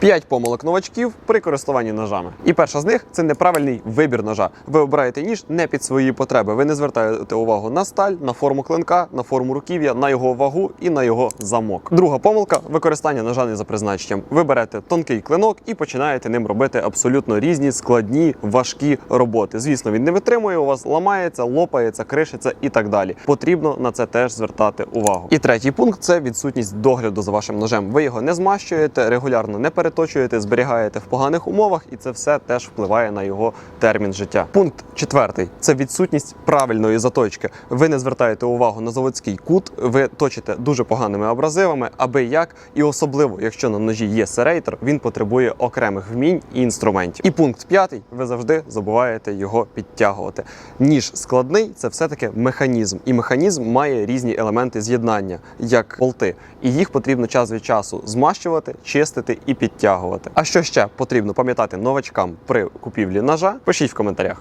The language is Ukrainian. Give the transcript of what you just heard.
П'ять помилок новачків при користуванні ножами. І перша з них це неправильний вибір ножа. Ви обираєте ніж не під свої потреби. Ви не звертаєте увагу на сталь, на форму клинка, на форму руків'я, на його вагу і на його замок. Друга помилка використання ножа не за призначенням. Ви берете тонкий клинок і починаєте ним робити абсолютно різні складні, важкі роботи. Звісно, він не витримує, у вас ламається, лопається, кришиться і так далі. Потрібно на це теж звертати увагу. І третій пункт це відсутність догляду за вашим ножем. Ви його не змащуєте, регулярно не переточуєте, зберігаєте в поганих умовах, і це все теж впливає на його термін життя. Пункт четвертий це відсутність правильної заточки. Ви не звертаєте увагу на заводський кут, ви точите дуже поганими абразивами, аби як, і особливо, якщо на ножі є серейтер, він потребує окремих вмінь і інструментів. І пункт п'ятий, ви завжди забуваєте його підтягувати. Ніж складний це все-таки механізм, і механізм має різні елементи з'єднання, як болти, і їх потрібно час від часу змащувати, чистити і підтягувати. А що ще потрібно пам'ятати новачкам при купівлі ножа? Пишіть в коментарях.